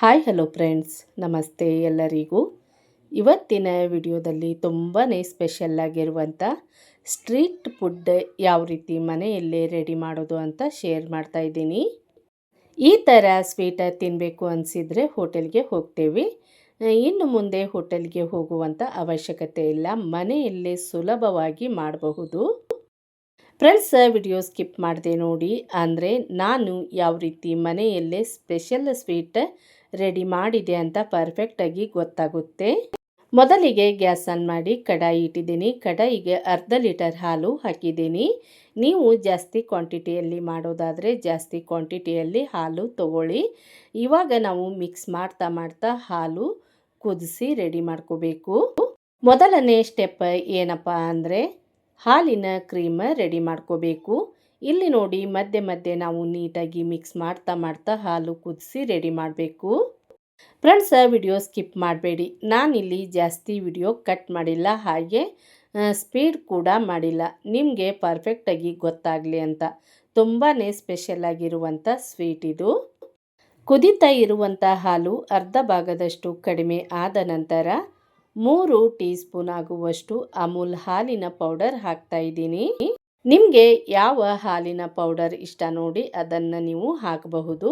Hi, hello friends. ನಮಸ್ತೆ ಎಲ್ಲರಿಗೂ. ಇವತ್ತಿನ ವಿಡಿಯೋದಲ್ಲಿ ತುಂಬಾ ಸ್ಪೆಷಲ್ ಆಗಿರುವಂಥ ಸ್ಟ್ರೀಟ್ ಫುಡ್ ಯಾವ ರೀತಿ ಮನೆಯಲ್ಲೇ ರೆಡಿ ಮಾಡೋದು ಅಂತ ಶೇರ್ ಮಾಡ್ತಾ ಇದ್ದೀನಿ. ಈ ಥರ ಸ್ವೀಟ ತಿನ್ನಬೇಕು ಅನಿಸಿದರೆ ಹೋಟೆಲ್ಗೆ ಹೋಗ್ತೇವೆ. ಇನ್ನು ಮುಂದೆ ಹೋಟೆಲ್ಗೆ ಹೋಗುವಂಥ ಅವಶ್ಯಕತೆ ಇಲ್ಲ. ಮನೆಯಲ್ಲೇ ಸುಲಭವಾಗಿ ಮಾಡಬಹುದು. ಫ್ರೆಂಡ್ಸ್, ವಿಡಿಯೋ ಸ್ಕಿಪ್ ಮಾಡಿದೆ ನೋಡಿ. ಅಂದರೆ ನಾನು ಯಾವ ರೀತಿ ಮನೆಯಲ್ಲೇ ಸ್ಪೆಷಲ್ ಸ್ವೀಟ್ ರೆಡಿ ಮಾಡಿದೆ ಅಂತ ಪರ್ಫೆಕ್ಟಾಗಿ ಗೊತ್ತಾಗುತ್ತೆ. ಮೊದಲಿಗೆ ಗ್ಯಾಸ್ ಆನ್ ಮಾಡಿ ಕಡಾಯಿ ಇಟ್ಟಿದ್ದೀನಿ. ಕಡಾಯಿಗೆ ಅರ್ಧ ಲೀಟರ್ ಹಾಲು ಹಾಕಿದ್ದೀನಿ. ನೀವು ಜಾಸ್ತಿ ಕ್ವಾಂಟಿಟಿಯಲ್ಲಿ ಮಾಡೋದಾದರೆ ಜಾಸ್ತಿ ಕ್ವಾಂಟಿಟಿಯಲ್ಲಿ ಹಾಲು ತಗೊಳ್ಳಿ. ಇವಾಗ ನಾವು ಮಿಕ್ಸ್ ಮಾಡ್ತಾ ಮಾಡ್ತಾ ಹಾಲು ಕುದಿಸಿ ರೆಡಿ ಮಾಡ್ಕೋಬೇಕು. ಮೊದಲನೇ ಸ್ಟೆಪ್ ಏನಪ್ಪ ಅಂದರೆ ಹಾಲಿನ ಕ್ರೀಮ್ ರೆಡಿ ಮಾಡ್ಕೋಬೇಕು. ಇಲ್ಲಿ ನೋಡಿ ಮಧ್ಯೆ ಮಧ್ಯೆ ನಾವು ನೀಟಾಗಿ ಮಿಕ್ಸ್ ಮಾಡ್ತಾ ಮಾಡ್ತಾ ಹಾಲು ಕುದಿಸಿ ರೆಡಿ ಮಾಡಬೇಕು. ಫ್ರೆಂಡ್ಸ್ ವಿಡಿಯೋ ಸ್ಕಿಪ್ ಮಾಡಬೇಡಿ. ನಾನಿಲ್ಲಿ ಜಾಸ್ತಿ ವಿಡಿಯೋ ಕಟ್ ಮಾಡಿಲ್ಲ, ಹಾಗೆ ಸ್ಪೀಡ್ ಕೂಡ ಮಾಡಿಲ್ಲ. ನಿಮಗೆ ಪರ್ಫೆಕ್ಟಾಗಿ ಗೊತ್ತಾಗಲಿ ಅಂತ. ತುಂಬಾ ಸ್ಪೆಷಲ್ ಆಗಿರುವಂಥ ಸ್ವೀಟ್ ಇದು. ಕುದಿತಾ ಇರುವಂಥ ಹಾಲು ಅರ್ಧ ಭಾಗದಷ್ಟು ಕಡಿಮೆ ಆದ ನಂತರ ಮೂರು ಟೀ ಸ್ಪೂನ್ ಆಗುವಷ್ಟು ಅಮೂಲ್ ಹಾಲಿನ ಪೌಡರ್ ಹಾಕ್ತಾ ಇದ್ದೀನಿ. ನಿಮಗೆ ಯಾವ ಹಾಲಿನ ಪೌಡರ್ ಇಷ್ಟ ನೋಡಿ ಅದನ್ನು ನೀವು ಹಾಕಬಹುದು.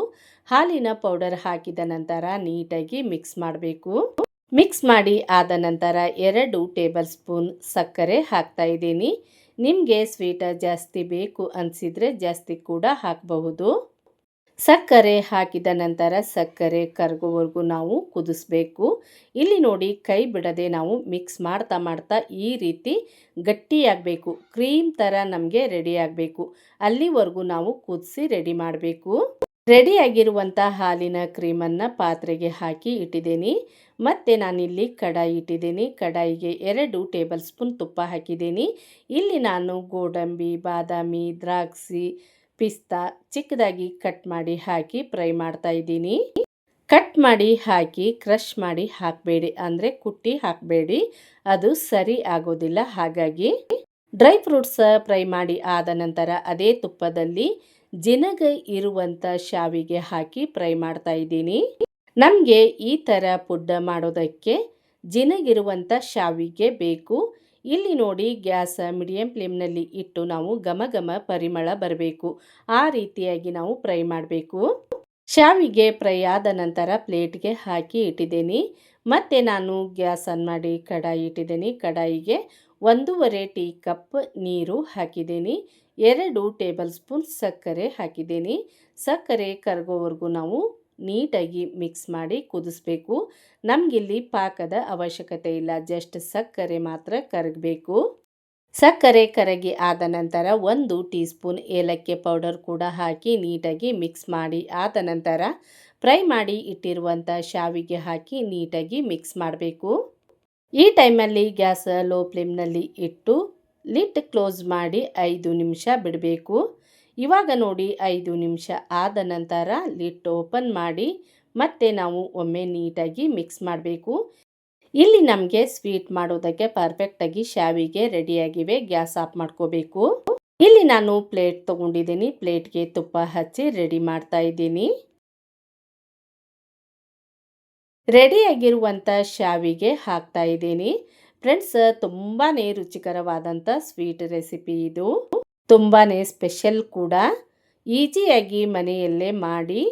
ಹಾಲಿನ ಪೌಡರ್ ಹಾಕಿದ ನಂತರ ನೀಟಾಗಿ ಮಿಕ್ಸ್ ಮಾಡಬೇಕು. ಮಿಕ್ಸ್ ಮಾಡಿ ಆದ ನಂತರ ಎರಡು ಟೇಬಲ್ ಸ್ಪೂನ್ ಸಕ್ಕರೆ ಹಾಕ್ತಾ ಇದ್ದೀನಿ. ನಿಮಗೆ ಸ್ವೀಟ ಜಾಸ್ತಿ ಬೇಕು ಅನಿಸಿದರೆ ಜಾಸ್ತಿ ಕೂಡ ಹಾಕಬಹುದು. ಸಕ್ಕರೆ ಹಾಕಿದ ನಂತರ ಸಕ್ಕರೆ ಕರಗುವವರೆಗೂ ನಾವು ಕುದಿಸ್ಬೇಕು. ಇಲ್ಲಿ ನೋಡಿ ಕೈ ಬಿಡದೆ ನಾವು ಮಿಕ್ಸ್ ಮಾಡ್ತಾ ಮಾಡ್ತಾ ಈ ರೀತಿ ಗಟ್ಟಿಯಾಗಬೇಕು. ಕ್ರೀಮ್ ಥರ ನಮಗೆ ರೆಡಿ ಆಗಬೇಕು. ಅಲ್ಲಿವರೆಗೂ ನಾವು ಕುದಿಸಿ ರೆಡಿ ಮಾಡಬೇಕು. ರೆಡಿಯಾಗಿರುವಂಥ ಹಾಲಿನ ಕ್ರೀಮನ್ನು ಪಾತ್ರೆಗೆ ಹಾಕಿ ಇಟ್ಟಿದ್ದೀನಿ. ಮತ್ತು ನಾನಿಲ್ಲಿ ಕಡಾಯಿ ಇಟ್ಟಿದ್ದೀನಿ. ಕಡಾಯಿಗೆ ಎರಡು ಟೇಬಲ್ ಸ್ಪೂನ್ ತುಪ್ಪ ಹಾಕಿದ್ದೀನಿ. ಇಲ್ಲಿ ನಾನು ಗೋಡಂಬಿ, ಬಾದಾಮಿ, ದ್ರಾಕ್ಷಿ ಪಿಸ್ತಾ ಚಿಕ್ಕದಾಗಿ ಕಟ್ ಮಾಡಿ ಹಾಕಿ ಫ್ರೈ ಮಾಡ್ತಾ ಇದ್ದೀನಿ. ಕಟ್ ಮಾಡಿ ಹಾಕಿ, ಕ್ರಷ್ ಮಾಡಿ ಹಾಕಬೇಡಿ. ಅಂದರೆ ಕುಟ್ಟಿ ಹಾಕಬೇಡಿ. ಅದು ಸರಿ ಆಗೋದಿಲ್ಲ. ಹಾಗಾಗಿ ಡ್ರೈ ಫ್ರೂಟ್ಸ್ ಫ್ರೈ ಮಾಡಿ ಆದ ನಂತರ ಅದೇ ತುಪ್ಪದಲ್ಲಿ ಜಿನಗ ಇರುವಂಥ ಶಾವಿಗೆ ಹಾಕಿ ಫ್ರೈ ಮಾಡ್ತಾ ಇದ್ದೀನಿ. ನಮಗೆ ಈ ಥರ ಪುಡ್ಡ ಮಾಡೋದಕ್ಕೆ ಜಿನಗಿರುವಂಥ ಶಾವಿಗೆ ಬೇಕು. ಇಲ್ಲಿ ನೋಡಿ ಗ್ಯಾಸ್ ಮೀಡಿಯಂ ಫ್ಲೇಮ್ನಲ್ಲಿ ಇಟ್ಟು ನಾವು ಘಮ ಘಮ ಪರಿಮಳ ಬರಬೇಕು. ಆ ರೀತಿಯಾಗಿ ನಾವು ಫ್ರೈ ಮಾಡಬೇಕು. ಶಾವಿಗೆ ಫ್ರೈ ಆದ ನಂತರ ಪ್ಲೇಟ್ಗೆ ಹಾಕಿ ಇಟ್ಟಿದ್ದೀನಿ. ಮತ್ತು ನಾನು ಗ್ಯಾಸ್ ಆನ್ ಮಾಡಿ ಕಡಾಯಿ ಇಟ್ಟಿದ್ದೀನಿ. ಕಡಾಯಿಗೆ ಒಂದೂವರೆ ಟೀ ಕಪ್ ನೀರು ಹಾಕಿದ್ದೀನಿ. ಎರಡು ಟೇಬಲ್ ಸ್ಪೂನ್ ಸಕ್ಕರೆ ಹಾಕಿದ್ದೀನಿ. ಸಕ್ಕರೆ ಕರಗೋವರೆಗೂ ನಾವು ನೀಟಾಗಿ ಮಿಕ್ಸ್ ಮಾಡಿ ಕುದಿಸ್ಬೇಕು. ನಮಗಿಲ್ಲಿ ಪಾಕದ ಅವಶ್ಯಕತೆ ಇಲ್ಲ, ಜಸ್ಟ್ ಸಕ್ಕರೆ ಮಾತ್ರ ಕರಗಬೇಕು. ಸಕ್ಕರೆ ಕರಗಿ ಆದ ನಂತರ ಒಂದು ಟೀ ಸ್ಪೂನ್ ಏಲಕ್ಕಿ ಪೌಡರ್ ಕೂಡ ಹಾಕಿ ನೀಟಾಗಿ ಮಿಕ್ಸ್ ಮಾಡಿ ಆದ ನಂತರ ಫ್ರೈ ಮಾಡಿ ಇಟ್ಟಿರುವಂಥ ಶಾವಿಗೆ ಹಾಕಿ ನೀಟಾಗಿ ಮಿಕ್ಸ್ ಮಾಡಬೇಕು. ಈ ಟೈಮಲ್ಲಿ ಗ್ಯಾಸ್ ಲೋ ಫ್ಲೇಮ್ನಲ್ಲಿ ಇಟ್ಟು ಲಿಟ್ ಕ್ಲೋಸ್ ಮಾಡಿ ಐದು ನಿಮಿಷ ಬಿಡಬೇಕು. ಇವಾಗ ನೋಡಿ ಐದು ನಿಮಿಷ ಆದ ನಂತರ ಲಿಟ್ ಓಪನ್ ಮಾಡಿ ಮತ್ತೆ ನಾವು ಒಮ್ಮೆ ನೀಟಾಗಿ ಮಿಕ್ಸ್ ಮಾಡಬೇಕು. ಇಲ್ಲಿ ನಮಗೆ ಸ್ವೀಟ್ ಮಾಡೋದಕ್ಕೆ ಪರ್ಫೆಕ್ಟಾಗಿ ಶಾವಿಗೆ ರೆಡಿಯಾಗಿವೆ, ಗ್ಯಾಸ್ ಆಫ್ ಮಾಡ್ಕೋಬೇಕು. ಇಲ್ಲಿ ನಾನು ಪ್ಲೇಟ್ ತೊಗೊಂಡಿದ್ದೀನಿ, ಪ್ಲೇಟ್ಗೆ ತುಪ್ಪ ಹಚ್ಚಿ ರೆಡಿ ಮಾಡ್ತಾ ಇದ್ದೀನಿ. ರೆಡಿಯಾಗಿರುವಂಥ ಶಾವಿಗೆ ಹಾಕ್ತಾ ಇದ್ದೀನಿ. ಫ್ರೆಂಡ್ಸ್ ತುಂಬಾ ರುಚಿಕರವಾದಂಥ ಸ್ವೀಟ್ ರೆಸಿಪಿ ಇದು. ತುಂಬಾ ಸ್ಪೆಷಲ್ ಕೂಡ. ಈಜಿಯಾಗಿ ಮನೆಯಲ್ಲೇ ಮಾಡಿ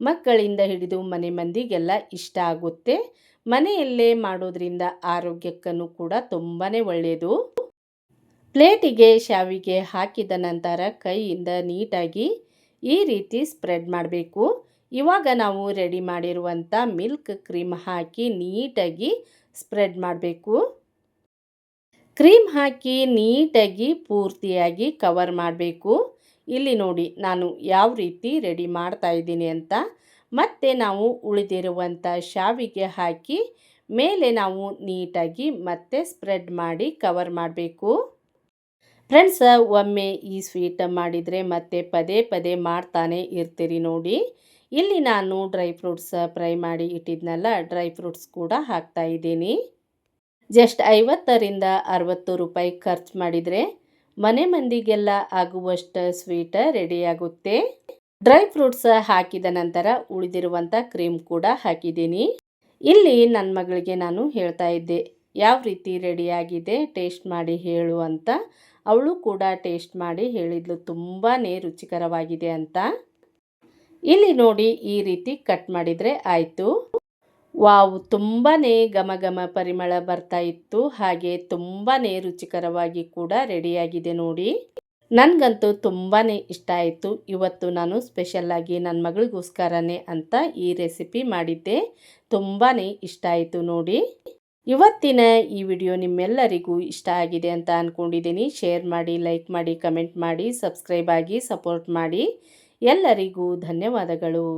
ಮಕ್ಕಳಿಂದ ಹಿಡಿದು ಮನೆ ಮಂದಿಗೆಲ್ಲ ಇಷ್ಟ ಆಗುತ್ತೆ. ಮನೆಯಲ್ಲೇ ಮಾಡೋದ್ರಿಂದ ಆರೋಗ್ಯಕ್ಕೂ ಕೂಡ ತುಂಬಾ ಒಳ್ಳೆಯದು ಪ್ಲೇಟಿಗೆ ಶಾವಿಗೆ ಹಾಕಿದ ನಂತರ ಕೈಯಿಂದ ನೀಟಾಗಿ ಈ ರೀತಿ ಸ್ಪ್ರೆಡ್ ಮಾಡಬೇಕು. ಇವಾಗ ನಾವು ರೆಡಿ ಮಾಡಿರುವಂಥ ಮಿಲ್ಕ್ ಕ್ರೀಮ್ ಹಾಕಿ ನೀಟಾಗಿ ಸ್ಪ್ರೆಡ್ ಮಾಡಬೇಕು. ಕ್ರೀಮ್ ಹಾಕಿ ನೀಟಾಗಿ ಪೂರ್ತಿಯಾಗಿ ಕವರ್ ಮಾಡಬೇಕು. ಇಲ್ಲಿ ನೋಡಿ, ನಾನು ಯಾವ ರೀತಿ ರೆಡಿ ಮಾಡ್ತಾ ಇದ್ದೀನಿ ಅಂತ. ಮತ್ತೆ ನಾವು ಉಳಿದಿರುವಂಥ ಶಾವಿಗೆ ಹಾಕಿ ಮೇಲೆ ನಾವು ನೀಟಾಗಿ ಮತ್ತೆ ಸ್ಪ್ರೆಡ್ ಮಾಡಿ ಕವರ್ ಮಾಡಬೇಕು. ಫ್ರೆಂಡ್ಸ್, ಒಮ್ಮೆ ಈ ಸ್ವೀಟ್ ಮಾಡಿದರೆ ಮತ್ತೆ ಪದೇ ಪದೇ ಮಾಡ್ತಾನೆ ಇರ್ತೀರಿ ನೋಡಿ. ಇಲ್ಲಿ ನಾನು ಡ್ರೈ ಫ್ರೂಟ್ಸ್ ಫ್ರೈ ಮಾಡಿ ಇಟ್ಟಿದ್ನಲ್ಲ, ಡ್ರೈ ಫ್ರೂಟ್ಸ್ ಕೂಡ ಹಾಕ್ತಾ ಇದ್ದೀನಿ. ಜಸ್ಟ್ ಐವತ್ತರಿಂದ ಅರವತ್ತು ರೂಪಾಯಿ ಖರ್ಚು ಮಾಡಿದರೆ ಮನೆ ಮಂದಿಗೆಲ್ಲ ಆಗುವಷ್ಟು ಸ್ವೀಟ ರೆಡಿಯಾಗುತ್ತೆ. ಡ್ರೈ ಫ್ರೂಟ್ಸ್ ಹಾಕಿದ ನಂತರ ಉಳಿದಿರುವಂಥ ಕ್ರೀಮ್ ಕೂಡ ಹಾಕಿದ್ದೀನಿ. ಇಲ್ಲಿ ನನ್ನ ಮಗಳಿಗೆ ನಾನು ಹೇಳ್ತಾ ಇದ್ದೆ, ಯಾವ ರೀತಿ ರೆಡಿಯಾಗಿದೆ, ಟೇಸ್ಟ್ ಮಾಡಿ ಹೇಳು ಅಂತ. ಅವಳು ಕೂಡ ಟೇಸ್ಟ್ ಮಾಡಿ ಹೇಳಿದ್ಲು ತುಂಬಾ ರುಚಿಕರವಾಗಿದೆ ಅಂತ. ಇಲ್ಲಿ ನೋಡಿ ಈ ರೀತಿ ಕಟ್ ಮಾಡಿದರೆ ಆಯಿತು. ವಾವ್ ತುಂಬಾ ಘಮ ಘಮ ಪರಿಮಳ ಬರ್ತಾ ಇತ್ತು. ಹಾಗೆ ತುಂಬಾ ರುಚಿಕರವಾಗಿ ಕೂಡ ರೆಡಿಯಾಗಿದೆ ನೋಡಿ. ನನಗಂತೂ ತುಂಬಾ ಇಷ್ಟ ಆಯಿತು. ಇವತ್ತು ನಾನು ಸ್ಪೆಷಲ್ಲಾಗಿ ನನ್ನ ಮಗಳಿಗೋಸ್ಕರನೇ ಅಂತ ಈ ರೆಸಿಪಿ ಮಾಡಿದ್ದೆ. ತುಂಬಾ ಇಷ್ಟ ಆಯಿತು ನೋಡಿ. ಇವತ್ತಿನ ಈ ವಿಡಿಯೋ ನಿಮ್ಮೆಲ್ಲರಿಗೂ ಇಷ್ಟ ಆಗಿದೆ ಅಂತ ಅಂದ್ಕೊಂಡಿದ್ದೀನಿ ಶೇರ್ ಮಾಡಿ ಲೈಕ್ ಮಾಡಿ ಕಮೆಂಟ್ ಮಾಡಿ ಸಬ್ಸ್ಕ್ರೈಬ್ ಆಗಿ ಸಪೋರ್ಟ್ ಮಾಡಿ. ಎಲ್ಲರಿಗೂ ಧನ್ಯವಾದಗಳು.